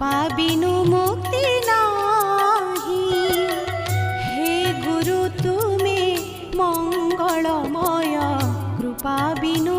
পাবিনু মুক্তি নাহি। হে গুরু তুমি মঙ্গলময় কৃপা বিনু